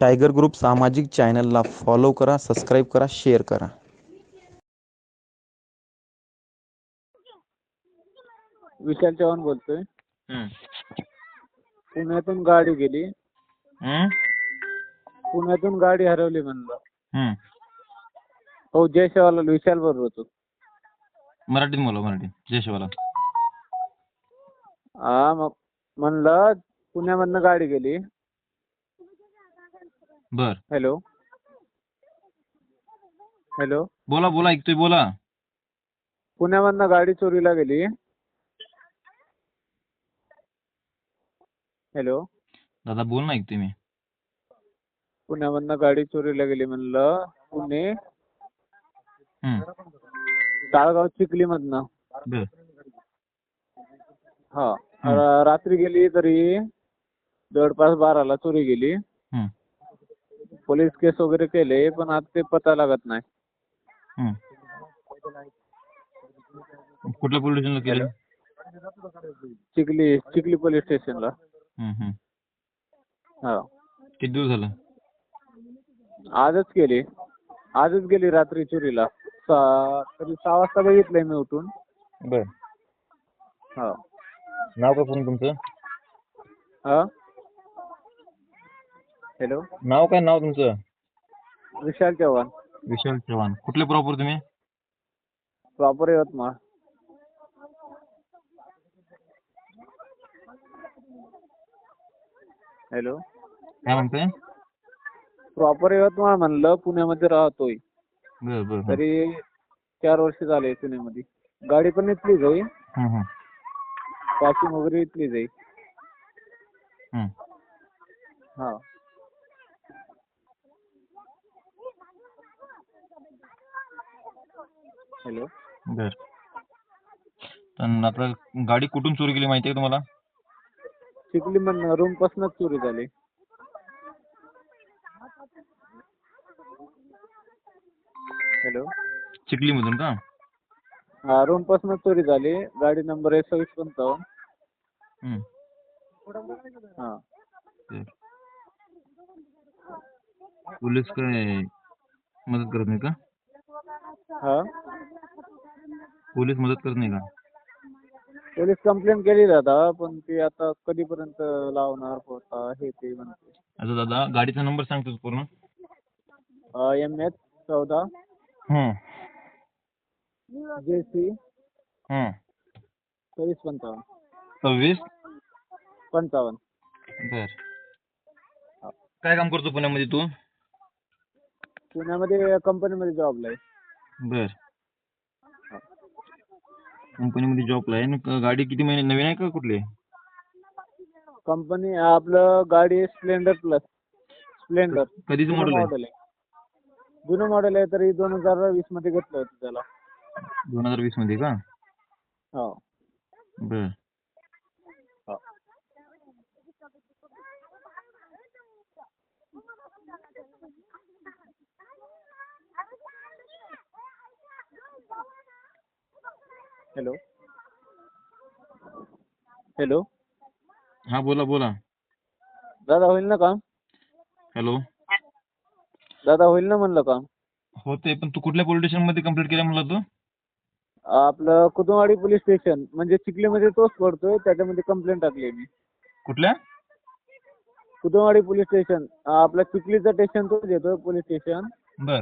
Tiger group सामाजिक चॅनलला follow करा सबस्क्राईब करा शेअर करा. विशाल चव्हाण बोलतोय. पुण्यातून गाडी गेली? पुण्यातून गाडी हरवली म्हणलं. हम्म. हो जय सेवालाल विशाल बरोबर होतो. मराठीत बोला मराठीत. जय शिवाला हा मग म्हणलं पुण्यामधनं गाडी गेली. बर. हॅलो. हॅलो. बोला बोला ऐकतोय बोला. पुण्यामधनं गाडी चोरीला गेली. हॅलो. दादा बोल ना ऐकतोय मी. पुण्यामधनं गाडी चोरीला गेली म्हणलं पुणे. हम्म. ताळगाव चिखलीमधनं. बर. हा रात्री गेली तरी जवळपास बाराला चोरी गेली. पोलीस केस वगैरे केले पण आता ते पता लागत नाही. कुठल्या पोलीस स्टेशनला केलं? चिखली चिखली पोलीस स्टेशनला. हा. किती दिवस झालं? आजच गेली आजच गेली रात्री चोरीला. सहा तरी सहा वाजता बघितलंय मी उठून. बर. हा. नाव काय पूर्ण तुमचं? हा? हॅलो. नाव काय नाव तुमचं? विशाल चव्हाण. विशाल चव्हाण. कुठले प्रॉपर तुम्ही? प्रॉपर यवतमाळ. हॅलो. काय म्हणताय? प्रॉपर यवतमाळ म्हणलं पुण्यामध्ये राहतोय. बर बर. तरी चार वर्ष झाले पुण्यामध्ये. गाडी पण इथलीच आहे. हं, हं. पासिंग वगैरे इथलीच आहे. हं. हा. हॅलो. बर. पण आता गाडी कुठून चोरी केली माहिती आहे का तुम्हाला? चिखली मधनं रूम पासूनच चोरी झाली. हॅलो. चिखलीमधून का? हा रूम पासूनच चोरी झाली. गाडी नंबर आहे सव्वीस पंचावन्न. हं. हा. पोलीस काय मदत करत नाही का? हा? पोलीस मदत करत नाही का? पोलीस कंप्लेंट केली दादा पण ते आता कधीपर्यंत लावणार होता हे ते म्हणते. आता दादा गाडीचा नंबर सांगतो पूर्ण. एम एच चौदा. हं. जे सी हं. सव्वीस पंचावन्न. सव्वीस? पंचावन्न. बर. काय काम करतो पुण्यामध्ये तू? पुण्यामध्ये कंपनीमध्ये जॉबला आहे. बर. कंपनीमध्ये जॉबला आहे. आणि गाडी किती महिने नवीन आहे का कुठली? आहे? कंपनी आपलं गाडी आहे स्प्लेंडर प्लस स्प्लेंडर कधीचं मॉडेल आहे? आहे. जुनं मॉडेल आहे तरी दोन हजार वीसमध्ये घेतलं होतं त्याला. दोन हजार वीसमध्ये का? हो. बर. हॅलो. हॅलो. हा बोला बोला. दादा होईल ना काम? हॅलो. दादा होईल ना म्हणलं काम? होते पण तू कुठल्या पोलीस स्टेशनमध्ये कंप्लीट केलं म्हणला तू? आपलं कुतुंबवाडी पोलीस स्टेशन म्हणजे चिखलीमध्ये तोच पडतोय त्याच्यामध्ये कंप्लेंट टाकली मी. कुठल्या? कुतुंबवाडी पोलीस स्टेशन आपलं चिखलीचं स्टेशन तोच येतो पोलीस स्टेशन. बर.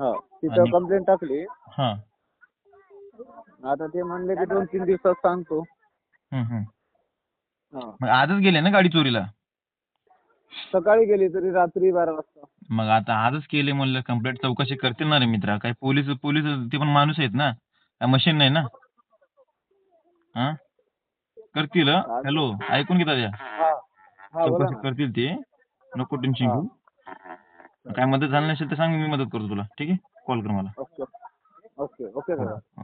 हा तिथं आणि- कंप्लेंट टाकली. हा. आता ते म्हणले की दोन तीन दिवसात सांगतो. हं, मग आजच गेले ना गाडी चोरीला? सकाळी गेली तरी रात्री बारा वाजता. मग आता आजच केले म्हणलं कंप्लेंट चौकशी करतील ना रे मित्रा. काय पोलीस पोलीस ते पण माणूस आहेत ना? काय मशीन नाही ना? हा? करतील? हॅलो ऐकून घेता त्या हा हा बोला चौकशी ना. करतील ते. नको टेन्शन घेऊ. काय मदत झाली नसेल तर सांग मी मदत करतो तुला. ठीक आहे? कॉल कर मला. ओके. ओके ओके दादा. हो.